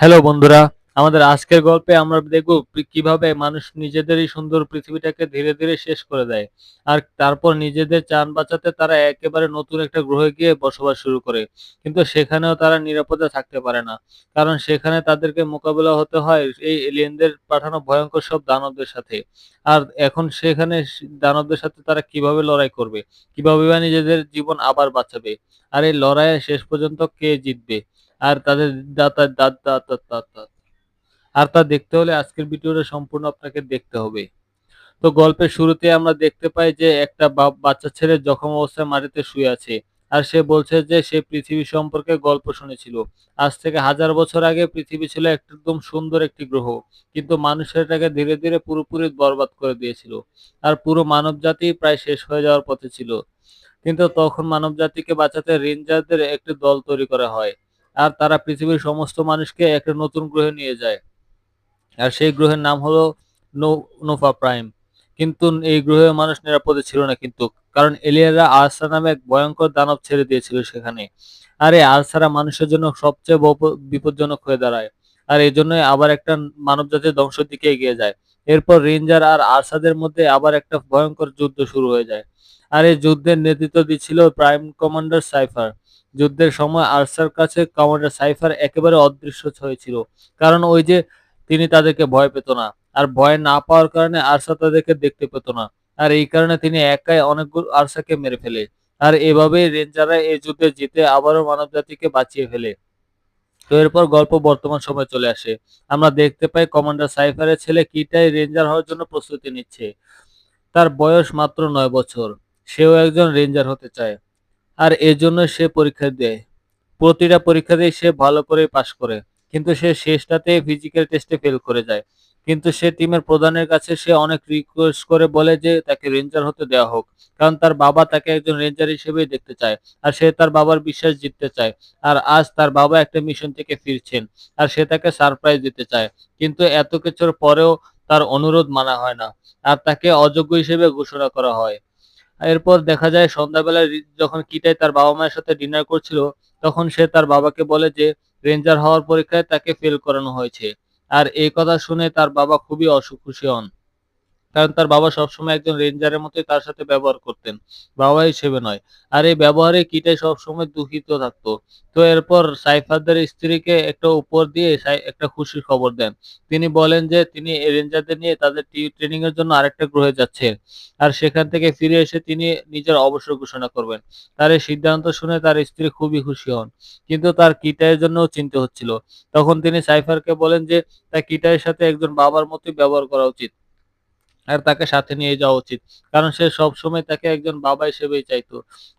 Hello বন্ধুরা, আমাদের আজকের গল্পে আমরা দেখব কীভাবে মানুষ নিজেদেরই সুন্দর পৃথিবীটাকে ধীরে ধীরে শেষ করে দেয়। আর তারপর নিজেদের চান বাঁচাতে তারা একেবারে নতুন একটা গ্রহে গিয়ে বসবাস শুরু করে। কিন্তু সেখানেও তারা নিরাপদে থাকতে পারে না। কারণ সেখানে তাদেরকে মোকাবিলা হতে হয় এই এলিয়েনদের পাঠানো ভয়ঙ্কর সব দানবদের সাথে। আর এখন সেখানে দানবদের সাথে তারা কীভাবে লড়াই করবে? কীভাবে বা নিজেদের জীবন আবার বাঁচাবে? আর এই লড়াইয়ে শেষ পর্যন্ত কে জিতবে? আর তাদের দাতা, দাঁত দাঁত দাঁত দাঁত দাঁত। আর তা দেখতে হলে আজকের ভিডিওটা সম্পূর্ণ আপনাকে দেখতে হবে। তো গল্পের শুরুতে আমরা দেখতে পাই যে একটা বাচ্চা ছেলে জখম অবস্থায় মাটিতে শুয়ে আছে। আর সে বলছে যে সে পৃথিবী সম্পর্কে গল্প শুনেছিল। আজ থেকে হাজার বছর আগে পৃথিবী ছিল একদম সুন্দর একটি গ্রহ। কিন্তু মানুষের এটাকে ধীরে ধীরে পুরোপুরি বরবাদ করে দিয়েছিল। আর পুরো মানব জাতি প্রায় শেষ হয়ে যাওয়ার পথে ছিল। কিন্তু তখন মানব জাতিকে বাঁচাতে রেঞ্জারদের একটি দল তৈরি করা হয়। আর তারা পৃথিবীর সমস্ত মানুষকে একটা নতুন গ্রহে নিয়ে যায়। আর সেই গ্রহের নাম হলো নো- নোভা প্রাইম। কিন্তু এই গ্রহে মানুষ নিরাপদে ছিল না কিন্তু, কারণ এলিয়েনরা আরসা নামে এক ভয়ঙ্কর দানব ছেড়ে দিয়েছিল সেখানে। আর এই আরসারা মানুষের জন্য সবচেয়ে বপ- বিপজ্জনক হয়ে দাঁড়ায়। আর এই জন্যই আবার একটা মানব জাতির ধ্বংসের দিকে এগিয়ে যায়। এরপর রেঞ্জার আর আরসাদের মধ্যে আবার একটা ভয়ঙ্কর যুদ্ধ শুরু হয়ে যায়। আর এই যুদ্ধের নেতৃত্ব দিচ্ছিল প্রাইম কমান্ডার সাইফার। যুদ্ধের সময় আরসার কাছে কমান্ডার সাইফার একেবারে অদৃশ্য হয়েছিল। কারণ ওই যে তিনি তাদেরকে ভয় পেত না। আর ভয় না পাওয়ার কারণে আরসা তাদেরকে দেখতে পেত না। আর এই কারণে তিনি একাই অনেকগুলো আরসাকে মেরে ফেলে। আর এভাবেই রেঞ্জাররা এই যুদ্ধে জিতে আবারও মানবজাতিকে বাঁচিয়ে ফেলে। তো এরপর গল্প বর্তমান সময় চলে আসে। আমরা দেখতে পাই কমান্ডার সাইফারের ছেলে কিটাই রেঞ্জার হওয়ার জন্য প্রস্তুতি নিচ্ছে। তার বয়স মাত্র নয় বছর। সেও একজন রেঞ্জার হতে চায়। আর এজন্য সে পরীক্ষা দেয়। প্রতিটা পরীক্ষাতেই সে ভালো করে পাশ করে। কিন্তু সে শেষটাতে ফিজিক্যাল টেস্টে ফেল করে যায়। কিন্তু সে টিমের প্রধানের কাছে সে অনেক রিকোয়েস্ট করে বলে যে তাকে রেঞ্জার হতে দেওয়া হোক। কারণ তার বাবা তাকে একজন রেঞ্জার হিসেবেই দেখতে চায়। আর সে তার বাবার বিশ্বাস জিততে চায়। আর আজ তার বাবা একটা মিশন থেকে ফিরছেন। আর সে তাকে সারপ্রাইজ দিতে চায়। কিন্তু এত কিছুর পরেও তার অনুরোধ মানা হয় না। আর তাকে অযোগ্য হিসেবে ঘোষণা করা হয়। এরপর দেখা যায় সন্ধ্যাবেলায় যখন কিটাই তার বাবা মায়ের সাথে ডিনার করছিল, তখন সে তার বাবাকে বলে যে রেঞ্জার হওয়ার পরীক্ষায় তাকে ফেল করানো হয়েছে। আর এই কথা শুনে তার বাবা খুবই অসুখুশি হন। কারণ তার বাবা সবসময় একজন রেঞ্জারের মতোই তার সাথে ব্যবহার করতেন। বাবা হিসেবে নয়। আর এই ব্যবহারে কিটাই সবসময় দুঃখিত থাকতো। তো এরপর সাইফারদের স্ত্রীকে একটা উপর দিয়ে একটা খুশির খবর দেন। তিনি বলেন যে, তিনি রেঞ্জারদের নিয়ে তাদের ট্রেনিং এর জন্য আরেকটা গ্রহে যাচ্ছেন আর সেখান থেকে ফিরে এসে তিনি নিজের অবসর ঘোষণা করবেন। তার এই সিদ্ধান্ত শুনে তার স্ত্রী খুবই খুশি হন। কিন্তু তার কিটাইয়ের জন্যও চিন্তা হচ্ছিল। তখন তিনি সাইফারকে বলেন যে, তার কিটাইয়ের সাথে একজন বাবার মতোই ব্যবহার করা উচিত। আর তাকে সাথে নিয়ে যাওয়া উচিত। কারণ সে সব সময় তাকে একজন বাবা হিসেবেই চাইতো।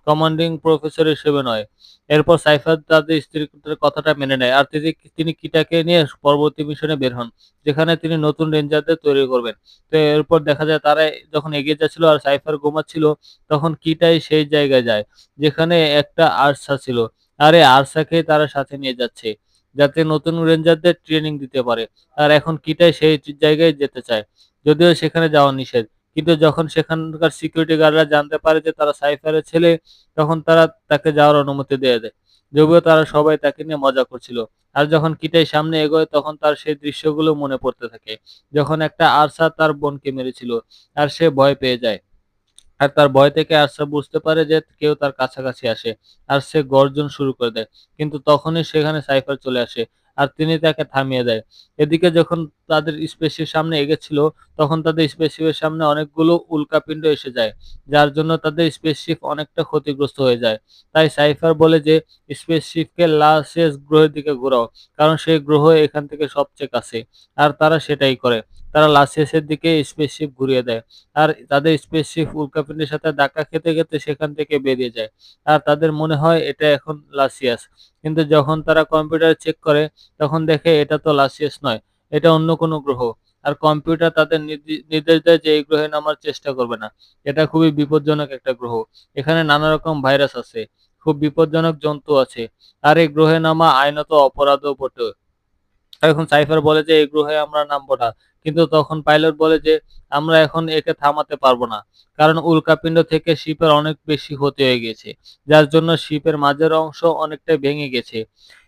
কমান্ডিং প্রফেসর হিসেবে নয়। এরপর সাইফার তাদের স্ত্রীর কথাটা মেনে নেয়। আর তিনি তিনি কিটাকে নিয়ে পরবর্তী মিশনে বের হন, যেখানে তিনি নতুন রেঞ্জারদের তৈরি করবেন। তো এরপর দেখা যায় তারা যখন এগিয়ে যাচ্ছিল আর সাইফার ঘুমাচ্ছিল, তখন কিটাই সেই জায়গায় যায়, যেখানে একটা আরসা ছিল। আর এই আরসাকে তারা সাথে নিয়ে যাচ্ছে, যাতে নতুন রেঞ্জারদের ট্রেনিং দিতে পারে। আর এখন কিটাই সেই জায়গায় যেতে চায়। যদিও সেখানে যাওয়া নিষেধ। কিন্তু যখন সেখানকার সিকিউরিটি গার্ডরা জানতে পারে যে তারা সাইফারের ছেলে, তখন তারা তাকে যাওয়ার অনুমতি দিয়ে দেয়। যদিও তারা সবাই তাকে নিয়ে মজা করছিল। আর যখন কিটাই সামনে এগোয়, তখন তার সেই দৃশ্যগুলো মনে পড়তে থাকে। যখন একটা আরসা তার বোনকে মেরেছিল, আর সে ভয় পেয়ে যায়। আর তার ভয় থেকে আরসা বুঝতে পারে যে কেউ তার কাছাকাছি আসে, আর সে গর্জন শুরু করে দেয়। কিন্তু তখনই সেখানে সাইফার চলে আসে। আর তিনি তাকে থামিয়ে দেয়। এদিকে যখন তাদের স্পেসের সামনে এগেছিল, তখন তাদের স্পেসশিপের সামনে অনেকগুলো উল্কাপিণ্ড এসে যায়, যার জন্য তাদের স্পেসশিপ অনেকটা ক্ষতিগ্রস্ত হয়ে যায়। তাই সাইফার বলে যে, স্পেসশিপকে লাশেস গ্রহের দিকে ঘোরাও, কারণ সেই গ্রহ এখান থেকে সবচেয়ে কাছে, আর তারা সেটাই করে। তারা লাসিয়াসের দিকে স্পেসশিপ ঘুরিয়ে দেয়। আর তাদের স্পেসশিপ উল্কাপিণ্ডের সাথে ধাক্কা খেতে খেতে সেখান থেকে বেরিয়ে যায়। আর তাদের মনে হয় এটা এখন লাসিয়াস কিন্তু যখন তারা কম্পিউটার চেক করে, তখন দেখে এটা তো লাসিয়াস নয়, এটা অন্য কোনো গ্রহ। আর কম্পিউটার তাদের নির্দি- নির্দেশ দেয় যে এই গ্রহে নামার চেষ্টা করবে না। এটা খুবই বিপজ্জনক একটা গ্রহ। এখানে নানা রকম ভাইরাস আছে, খুব বিপজ্জনক জন্তু আছে। আর এই গ্রহে নামা আইনত অপরাধও বটে। এখন সাইফার বলে যে এই গ্রহে আমরা নামবো না। কিন্তু তখন পাইলট বলে যে, আমরা এখন একে থামাতে পারব না, কারণ উল্কাপিণ্ড থেকে শিপের অনেক বেশি ক্ষতি হয়ে গেছে, যার জন্য শিপের মাঝের অংশ অনেকটাই ভেঙে গেছে।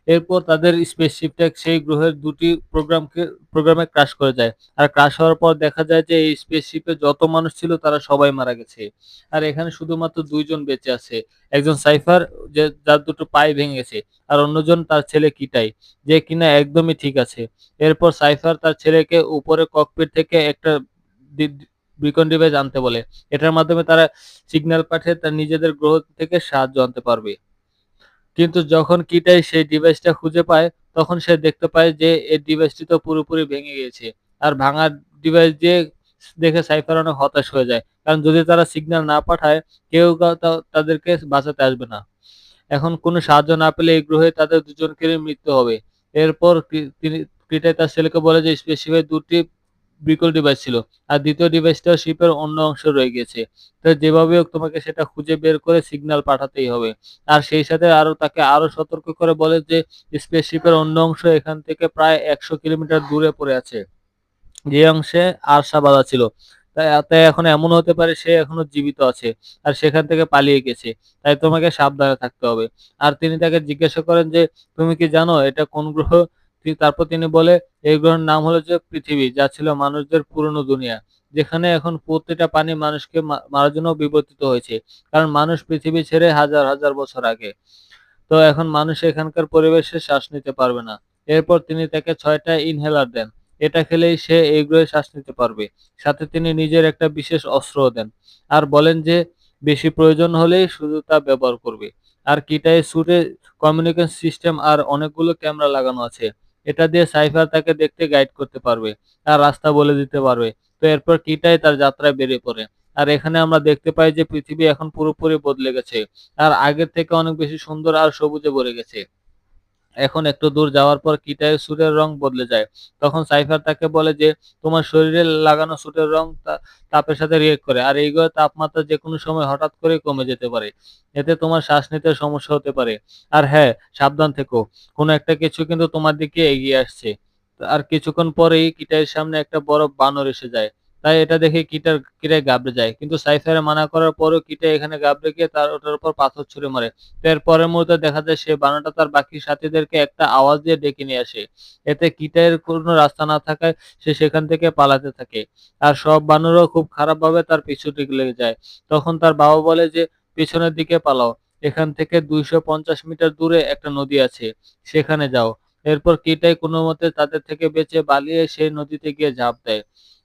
এরপর তাদের স্পেসশিপটা সেই গ্রহের দুটি প্রোগ্রামকে প্রোগ্রামে ক্রাশ করে যায়। আর ক্রাশ হওয়ার পর দেখা যায় যে এই স্পেসশিপে যত মানুষ ছিল তারা সবাই মারা গেছে। আর এখানে শুধুমাত্র দুইজন বেঁচে আছে। একজন সাইফার যে যার দুটো পায়ে ভেঙে গেছে। আর অন্যজন তার ছেলে কিটাই, যে কিনা একদমই ঠিক আছে। এরপর সাইফার তার ছেলেকে উপরে ককপিট থেকে একটা বিকন ডিভাইস আনতে বলে। এটার মাধ্যমে তারা সিগন্যাল পাঠিয়ে তার নিজেদের গ্রহ থেকে সাহায্য আনতে পারবে। কিন্তু যখন কিটাই সেই ডিভাইসটা খুঁজে পায়, তখন সে দেখতে পায় যে এই ডিভাইসটি তো পুরোপুরি ভেঙে গিয়েছে। আর ভাঙা ডিভাইস দিয়ে দেখে সাইফার অনেক হতাশ হয়ে যায়। কারণ যদি তারা সিগন্যাল না পাঠায়, কেউ তাদেরকে বাঁচাতে আসবে না। এখন কোনো সাহায্য না পেলে এই গ্রহে তাদের দুজনকেরই মৃত্যু হবে। এরপর কি তিনি কিটাই তার ছেলেকে বলে যে স্পেসিফাই ২ টি বিকল ডিভাইস ছিল। আর দ্বিতীয় ডিভাইসটা শিপের অন্য অংশে রয়ে গেছে তো যেভাবেই হোক তোমাকে সেটা খুঁজে বের করে সিগন্যাল পাঠাতেই হবে। আর সেই সাথে আরও তাকে আরও সতর্ক করে বলে যে স্পেসশিপের অন্য অংশ এখান থেকে প্রায় ১০০ কিলোমিটার দূরে পড়ে আছে। যে অংশে আরশা বাঁধা ছিল। তাই এখন এমন হতে পারে সে এখনও জীবিত আছে। আর সেখান থেকে পালিয়ে গেছে। তাই তোমাকে সাবধানে থাকতে হবে। আর তিনি তাকে জিজ্ঞাসা করেন যে, "তুমি কি জানো এটা কোন গ্রহ?" তারপর তিনি বলে, "এই গ্রহের নাম হলো যে পৃথিবী, যা ছিল মানুষদের পুরনো দুনিয়া। যেখানে এখন প্রতিটা পানি মানুষকে মারার জন্য বিবর্তিত হয়েছে। কারণ মানুষ পৃথিবী ছেড়ে হাজার, হাজার বছর আগে। তো এখন মানুষ এখানকার পরিবেশে শ্বাস নিতে পারবে না।" এরপর তিনি তাকে ছয়টা ইনহেলার দেন। এটা খেলেই সে এই গ্রহে শ্বাস নিতে পারবে। সাথে তিনি নিজের একটা বিশেষ অস্ত্র দেন। আর বলেন যে বেশি প্রয়োজন হলেই শুধু তা ব্যবহার করবে। আর কিটাই স্যুটে কমিউনিকেশন সিস্টেম আর অনেকগুলো ক্যামেরা লাগানো আছে। এটা দিয়ে সাইফার তাকে দেখতে গাইড করতে পারবে। আর রাস্তা বলে দিতে পারবে। তো এরপর কিটাই তার যাত্রায় বেরিয়ে পড়ে। আর এখানে আমরা দেখতে পাই যে পৃথিবী এখন পুরোপুরি বদলে গেছে। আর আগের থেকে অনেক বেশি সুন্দর আর সবুজে ভরে গেছে। এখন একটু দূর যাওয়ার পর কিটাইয়ের স্যুটের রং বদলে যায়। তখন সাইফার তাকে বলে যে, "তোমার শরীরে লাগানো স্যুটের রং তাপের সাথে রিঅ্যাক্ট করে। আর এইগুলো তাপমাত্রা যেকোনো সময় হঠাৎ করেই কমে যেতে পারে। এতে তোমার শ্বাস নিতে সমস্যা হতে পারে। আর হ্যাঁ, সাবধান থেকো। কোনো একটা কিছু কিন্তু তোমার দিকে এগিয়ে আসছে।" আর কিছুক্ষণ পরেই কিটাইয়ের সামনে একটা বড় বানর এসে যায়। তাই এটা দেখে কিটার কিটাই গাবড়ে যায়। কিন্তু সাইফারের মানা করার পরও কিটাই এখানে ঘাবড়ে গিয়ে তার ওটার উপর পাথর ছুঁড়ে মারে। এর পরের মুহূর্তে দেখা যায় সে বানরটা তার বাকি সাথীদেরকে একটা আওয়াজ দিয়ে ডেকে নিয়ে আসে। এতে কিটাইয়ের কোনো রাস্তা না থাকায় সে সেখান থেকে পালাতে থাকে। আর সব বানরও খুব খারাপভাবে তার পিছু লেগে যায়। তখন তার বাবা বলে যে, পিছনের দিকে পালাও। এখান থেকে ২৫০ মিটার দূরে একটা নদী আছে। সেখানে যাও।" এরপর কিটাই কোনোমতে তাদের থেকে বেঁচে বালিয়ে সেই নদীতে গিয়ে ঝাঁপ দেয়।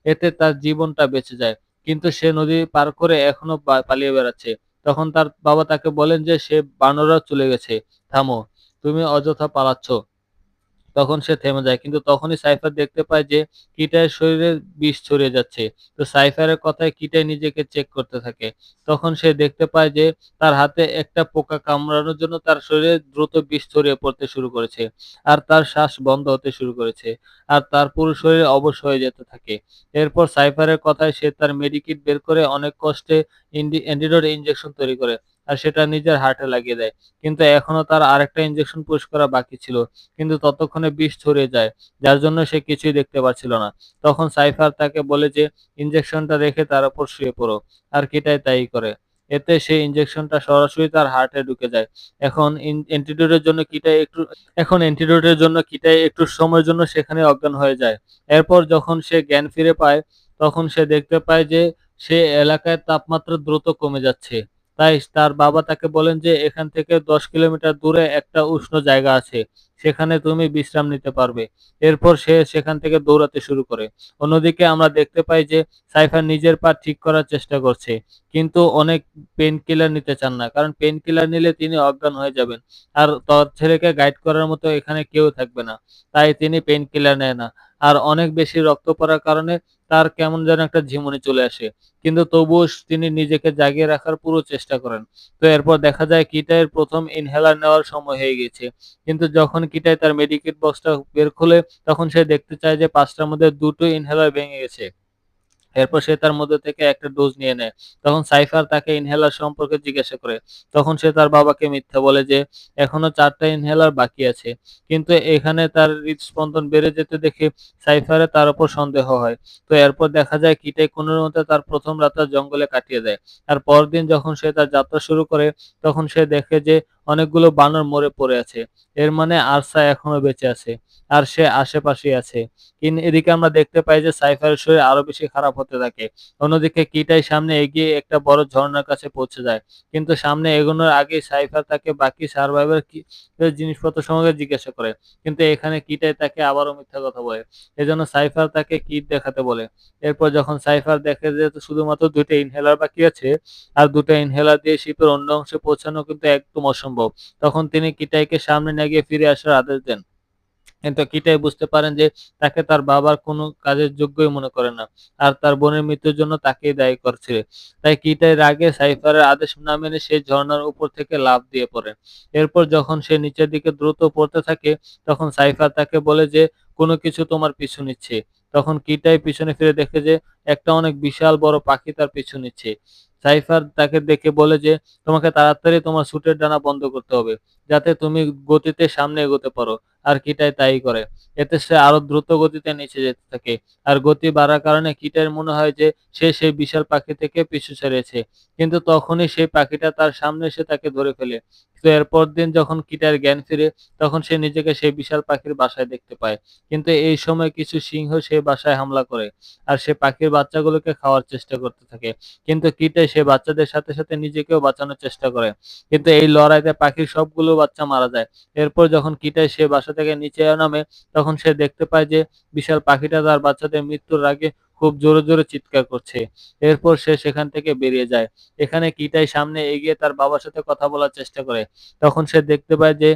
এতে তার জীবনটা বেঁচে যায়। কিন্তু সে নদী পার করে এখনও পালিয়ে বেড়াচ্ছে। তখন তার বাবা তাকে বলেন যে, "সে বানররা চলে গেছে। থামো। তুমি অযথা পালাচ্ছ।" তখন সে থেমে যায়। কিন্তু তখনই সাইফার দেখতে পায় যে কিটাইয়ের শরীরে বিষ ছড়িয়ে যাচ্ছে। তো সাইফারের কথায় কিটাই নিজেকে চেক করতে থাকে। তখন সে দেখতে পায় যে তার হাতে একটা পোকা কামড়ানোর জন্য তার শরীরে দ্রুত বিষ ছড়িয়ে পড়তে শুরু করেছে। আর তার শ্বাস বন্ধ হতে শুরু করেছে। আর তার পুরো শরীরে অবশ হয়ে যেতে থাকে। এরপর সাইফারের কথায় সে তার মেডিকিট বের করে অনেক কষ্টে ইন্ডি, অ্যান্টিডোট ইনজেকশন তৈরি করে। আর সেটা নিজের হার্টে লাগিয়ে দেয়। কিন্তু এখনও তার আরেকটা ইনজেকশন পুশ করা বাকি ছিল। কিন্তু ততক্ষণে বিষ ছড়িয়ে যায়। যার জন্য সে কিছুই দেখতে পাচ্ছিল না। তখন সাইফার তাকে বলে যে ইনজেকশনটা রেখে তার উপর শুয়ে পড়ো। আর কিটাই তাই করে। এতে সেই ইনজেকশনটা সরাসরি তার হার্টে ঢুকে যায়। এখন অ্যান্টিডোটের জন্য কিটাই একটু এখন অ্যান্টিডোটের জন্য কিটাই একটু সময়ের জন্য সেখানে অজ্ঞান হয়ে যায়। এরপর যখন সে জ্ঞান ফিরে পায়, তখন সে দেখতে পায় যে সে এলাকায় তাপমাত্রা দ্রুত কমে যাচ্ছে। তাই তার বাবা তাকে বলেন যে, এখান থেকে ১০ কিলোমিটার দূরে একটা উষ্ণ জায়গা আছে। সেখানে তুমি বিশ্রাম নিতে পারবে। এরপর সে সেখান থেকে দৌড়াতে শুরু করে। অন্যদিকে আমরা দেখতে পাই যে, সাইফার নিজের পা ঠিক করার চেষ্টা করছে। কিন্তু অনেক পেইন কিলার নিতে চান না। কারণ পেইন কিলার নিলে তিনি অজ্ঞান হয়ে যাবেন। আর তার ছেলেকে গাইড করার মতো এখানে কেউ থাকবে না। তাই তিনি পেইন কিলার নেয় না। আর অনেক বেশি রক্ত পড়ার কারণে তার কেমন যেন একটা ঝিমুনি চলে আসে। কিন্তু তবুও তিনি নিজেকে জাগিয়ে রাখার পুরো চেষ্টা করেন। তো এরপর দেখা যায় কিটাইয়ের প্রথম ইনহেলার নেওয়ার সময় হয়ে গেছে কিন্তু যখন কিটাই তার মেডিকেট বক্সটা বের খোলে, তখন সে দেখতে চায় যে পাঁচটার মধ্যে দুটো ইনহেলার ভেঙে গেছে। এরপর সে তার মধ্যে থেকে একটা ডোজ নিয়ে নেয়। তখন সাইফার তাকে ইনহেলার সম্পর্কে জিজ্ঞাসা করে। তখন সে তার বাবাকে মিথ্যা বলে যে, এখনও চারটা ইনহেলার বাকি আছে। কিন্তু এখানে তার হৃদস্পন্দন বেড়ে যেতে দেখে সাইফারের তার উপর সন্দেহ হয়। তো এরপর দেখা যায় কিটাই কোনমতে তার প্রথম রাতটা জঙ্গলে কাটিয়ে দেয়। আর পরদিন যখন সে তার যাত্রা শুরু করে, তখন সে দেখে যে অনেকগুলো বানর মরে পড়ে আছে। এর মানে আরসা এখনও বেঁচে আছে। আর সে আশেপাশেই আছে। কিন এদিকে আমরা দেখতে পাই যে সাইফারের শরীর আরও বেশি খারাপ হতে থাকে। অন্যদিকে কিটাই সামনে এগিয়ে একটা বড় ঝরনার কাছে পৌঁছে যায়। কিন্তু সামনে এগোনোর আগে সাইফার তাকে বাকি সারভাইভার কি জিনিসপত্র সম্পর্কে জিজ্ঞাসা করে। কিন্তু এখানে কিটাই তাকে আবারও মিথ্যা কথা বলে। এজন্য সাইফার তাকে কিট দেখাতে বলে। এরপর যখন সাইফার দেখে যে শুধুমাত্র ২ টা ইনহেলার বাকি আছে, আর ২ টা ইনহেলার দিয়ে শিপের অন্য অংশে পৌঁছানো কিন্তু একদম অসম্ভব। তখন তিনি কিটাইকে সামনে না গিয়ে ফিরে আসার আদেশ দেন। কিন্তু কিটাই বুঝতে পারেন যে তাকে তার বাবার কোনো কাজের যোগ্যই মনে করে না। আর তার বোনের মৃত্যুর জন্য তাকেই দায়ী করছে। তাই কিটাই রাগে সাইফারের আদেশ না মেনে সে ঝরনার উপর থেকে লাফ দিয়ে পড়ে। এরপর যখন সে নিচের দিকে দ্রুত পড়তে থাকে, তখন সাইফার তাকে বলে যে, কোনো কিছু তোমার পিছু নিচ্ছে। তখন কিটাই পিছনে ফিরে দেখে যে, একটা অনেক বিশাল বড় পাখি তার পিছু নিচ্ছে। সাইফার তাকে দেখে বলে যে, তোমাকে তাড়াতাড়ি তোমার সুটের ডানা বন্ধ করতে হবে, যাতে তুমি গতিতে সামনে এগোতে পারো। আর কিটাই তাই করে। এতে সে আরও দ্রুত গতিতে নিচে যেতে থাকে। আর গতি বাড়ার কারণে কিটার মনে হয় যে সে সেই বিশাল পাখি থেকে পিছু ছেড়েছে। কিন্তু তখনই সেই পাখিটা তার সামনে এসে তাকে ধরে ফেলে। তো এরপর দিন যখন কিটার জ্ঞান ফিরে, তখন সে নিজেকে সেই বিশাল পাখির বাসায় দেখতে পায়। কিন্তু এই সময় কিছু সিংহ সেই বাসায় হামলা করে আর সে পাখির বাচ্চাগুলোকে খাওয়ার চেষ্টা করতে থাকে। কিন্তু কিটে সে বাচ্চাদের সাথে সাথে নিজেকেও বাঁচানোর চেষ্টা করে। কিন্তু এই লড়াইতে পাখির সবগুলো বাচ্চা মারা যায়। এরপর যখন কিটাই সে বাসা থেকে নিচে নামে, তখন সে দেখতে পায় যে বিশাল পাখিটা তার বাচ্চাদের মৃত্যুর আগে খুব জোরে জোরে চিৎকার করছে। এরপর সে সেখান থেকে বেরিয়ে যায়। এখানে কিটাই সামনে এগিয়ে তার বাবার সাথে কথা বলার চেষ্টা করে। তখন সে দেখতে পায় যে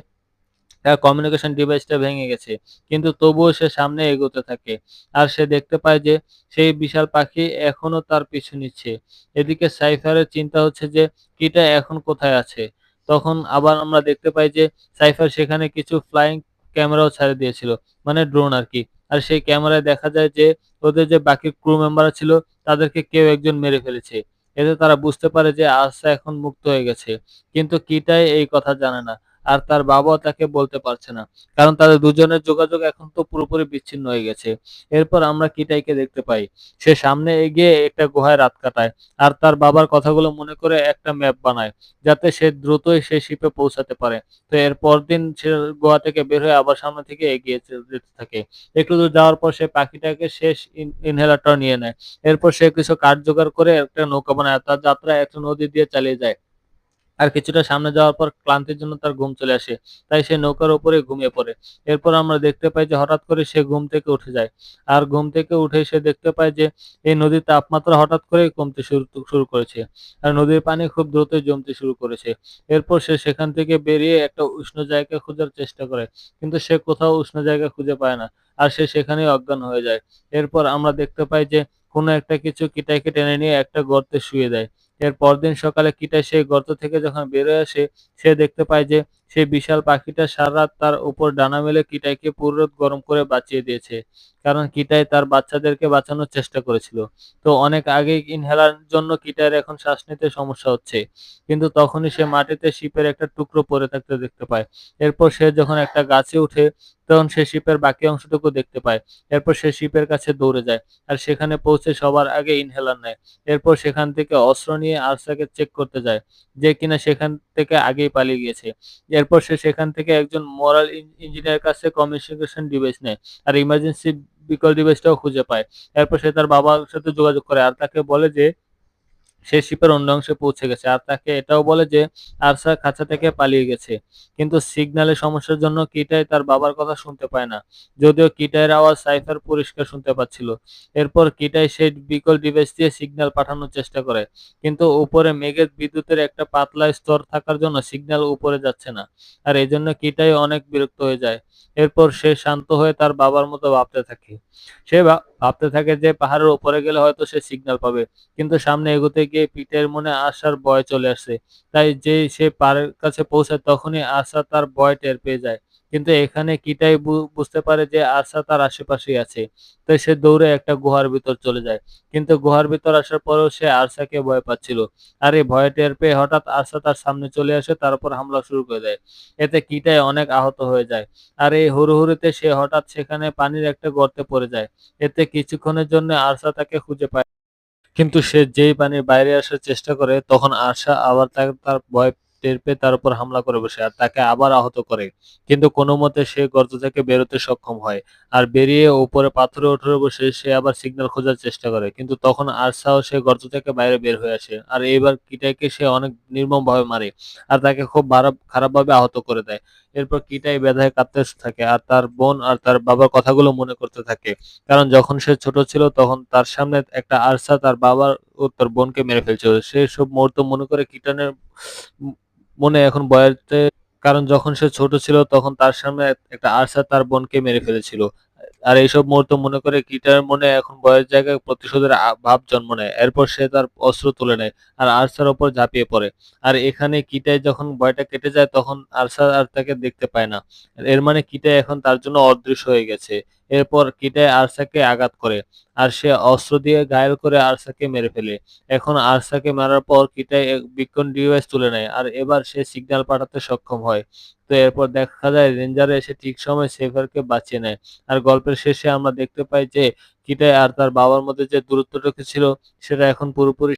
তার কমিউনিকেশন ডিভাইসটা ভেঙে গেছে, কিন্তু তবুও সে সামনে এগোতে থাকে। আর সে দেখতে পায় যে সেই বিশাল পাখি এখনও তার পিছু নিচ্ছে। এদিকে সাইফারের চিন্তা হচ্ছে যে কিটা এখন কোথায় আছে? তখন আবার আমরা দেখতে পাই যে সাইফার সেখানে কিছু ফ্লাইং ক্যামেরাও ছাড়ে দিয়েছিল মানে ড্রোন আর কি। আর সেই ক্যামেরায় দেখা যায় যে, ওদের যে বাকি ক্রু মেম্বার ছিল, তাদেরকে কেউ একজন মেরে ফেলেছে। এতে তারা বুঝতে পারে যে আসা এখন মুক্ত হয়ে গেছে। কিন্তু কিটাই এই কথা জানে না। আর তার বাবাও তাকে বলতে পারছে না। কারণ তাদের দুজনের যোগাযোগ এখন তো পুরোপুরি বিচ্ছিন্ন হয়ে গেছে। এরপর আমরা কিটাইকে দেখতে পাই? সে সামনে এগিয়ে একটা গুহায় রাত কাটায় আর তার বাবার কথাগুলো মনে করে একটা ম্যাপ বানায়, যাতে সে দ্রুতই সে শিপে পৌঁছাতে পারে। তো এর দিন সে গোয়া থেকে বের হয়ে আবার সামনে থেকে এগিয়ে যেতে থাকে। একটু দূর যাওয়ার পর সে পাখিটাকে শেষ ইনহেলারটা নিয়ে নেয়। এরপর সে কিছু কাঠ জোগাড় করে একটা নৌকা বানায় তার যাত্রা একটা নদী দিয়ে চালিয়ে যায়। আর কিছুটা সামনে যাওয়ার পর ক্লান্তির জন্য তার ঘুম চলে আসে, তাই সে নৌকার উপরে ঘুমিয়ে পড়ে। এরপর আমরা দেখতে পাই যে হঠাৎ করে সে ঘুম থেকে উঠে যায়। আর ঘুম থেকে উঠে সে দেখতে পায় যে এই নদীর তাপমাত্রা হঠাৎ করে কমতে শুরু শুরু করেছে আর নদীর পানি খুব দ্রুতই জমতে শুরু করেছে। এরপর সে সেখান থেকে বেরিয়ে একটা উষ্ণ জায়গা খোঁজার চেষ্টা করে, কিন্তু সে কোথাও উষ্ণ জায়গা খুঁজে পায় না আর সে সেখানেই অজ্ঞান হয়ে যায়। এরপর আমরা দেখতে পাই যে কোনো একটা কিছু কিটাইকে টেনে নিয়ে একটা গর্তে শুয়ে দেয়। এর পরদিন সকালে কিটাই সেই গর্ত থেকে যখন বেরোয় আসে সে দেখতে পায় যে সেই বিশাল পাখিটা সারারাত তার উপর ডানা মেলে কিটাইকে পুরো গরম করে বাঁচিয়ে দিয়েছে, কারণ কিটাই তার বাচ্চাদেরকে বাঁচানোর চেষ্টা করেছিল। তো অনেক আগেই ইনহেলার জন্য কিটাইয়ের এখন শ্বাস নিতে সমস্যা হচ্ছে, কিন্তু তখনই সে মাটিতে শিপের একটা টুকরো পড়ে থাকতে দেখতে পায়। এরপর সে যখন একটা গাছে উঠে, তখন সে শিপের বাকি অংশটুকু দেখতে পায়। এরপর সে শিপের কাছে দৌড়ে যায় আর সেখানে পৌঁছে সবার আগে ইনহেলার নেয়। এরপর সেখান থেকে অস্ত্র নিয়ে আরসাকে চেক করতে যায়, যে কিনা সেখান থেকে আগেই পালিয়ে গিয়েছে। এরপর সে সেখান থেকে একজন মরাল ইঞ্জিনিয়ার কাছে কমিউনিকেশন ডিভাইস নেয় আর ইমার্জেন্সি বিকল ডিভাইসটাও খুঁজে পায়। এরপর সে তার বাবার সাথে যোগাযোগ করে আর তাকে বলে যে সে শিপের অন্য অংশে পৌঁছে গেছে আর তাকে এটাও বলে যে, আরসা খাঁচা থেকে পালিয়ে গেছে। কিন্তু সিগন্যালের সমস্যার জন্য কিটাই তার বাবার কথা শুনতে পায় না। যদিও কিটাইয়ের আওয়াজ সাইফার পরিষ্কার শুনতে পাচ্ছিল। এরপর কিটাই সেই বিকল ডিভাইস দিয়ে সিগন্যাল পাঠানোর চেষ্টা করে। কিন্তু উপরে মেঘের বিদ্যুতের একটা পাতলা স্তর থাকার জন্য সিগন্যাল উপরে যাচ্ছে না। আর এই জন্য কিটাই অনেক বিরক্ত হয়ে যায়। এরপর সে শান্ত হয়ে তার বাবার মতো ভাবতে থাকে। সে ভাবতে থাকে যে পাহাড়ের উপরে গেলে হয়তো সে সিগন্যাল পাবে। কিন্তু সামনে এগোতে গিয়ে পিটের মনে আশার ভয় চলে আসে। তাই যে সে পাহাড়ের কাছে পৌঁছায়, তখনই আশা তার ভয় টের পেয়ে যায়। কিন্তু এখানে কিটাই বুঝতে পারে যে আশা তার আশেপাশেই আছে। তাই সে দৌড়ে একটা গুহার ভিতর চলে যায়। কিন্তু গুহার ভিতর আসার পরেও সে আরসাকে ভয় পাচ্ছিল। আর এই ভয় টের পেয়ে হঠাৎ আরসা তার সামনে চলে আসে, তার উপর হামলা শুরু করে দেয়। এতে কিটাই অনেক আহত হয়ে যায়। আর এই হুড়োহুড়িতে সে হঠাৎ সেখানে পানির একটা গর্তে পড়ে যায়। এতে কিছুক্ষণের জন্য আরসা তাকে খুঁজে পায়। কিন্তু সে যেই পানির বাইরে আসার চেষ্টা করে, তখন আশা আবার তার ভয় টের পেয়ে তার উপর হামলা করে বসে আর তাকে আবার আহত করে। কিন্তু কোনো মতে সে গর্ত থেকে বেরোতে সক্ষম হয় আর বেরিয়ে উপরে পাথরে উঠে বসে সে আবার সিগন্যাল খোঁজার চেষ্টা করে। কিন্তু তখন আরসাও সে গর্ত থেকে বাইরে বের হয়ে আসে আর এইবার কিটাইকে সে অনেক নির্মমভাবে মারে আর তাকে খুব খারাপ খারাপভাবে আহত করে দেয়। এরপর কিটাই ব্যথায় কাঁদতে থাকে আর তার বোন আর তার বাবার কথাগুলো মনে করতে থাকে। কারণ যখন সে ছোট ছিল তখন তার সামনে একটা আরসা তার বাবার ও তার বোনকে মেরে ফেলছিল। সে সব মুহূর্ত মনে করে কিটানের মনে এখন বয়াতে কারণ যখন সে ছোট ছিল তখন তার সামনে একটা আরসা তার বোনকে মেরে ফেলেছিল। আর এইসব মুহূর্ত মনে করে কিটার মনে এখন বয়ের জায়গায় প্রতিশোধের ভাব জন্ম নেয়। এরপর সে তার অস্ত্র তুলে নেয় আর আরসার ওপর ঝাঁপিয়ে পড়ে। আর এখানে কিটায় যখন ভয়টা কেটে যায় তখন আরসা আর তাকে দেখতে পায় না। এর মানে কিটাই এখন তার জন্য অদৃশ্য হয়ে গেছে। এরপর কিটাই আরসাকে আঘাত করে, আর সে অস্ত্র দিয়ে ঘায়েল করে আরসাকে মেরে ফেলে। এখন আরসাকে মারার পর কিটাই এক বিকন ডিভাইস তুলে নেয়, আর এবার সে সিগন্যাল পাঠাতে সক্ষম হয়। তো এরপর দেখা যায় রেঞ্জার এসে ঠিক সময় সেভারকে বাঁচিয়ে নেয়, আর গল্পের শেষে আমরা দেখতে পাই যে কিটাই আর তার বাবার মধ্যে যে দূরত্বটুকু ছিল, সেটা এখন পুরোপুরি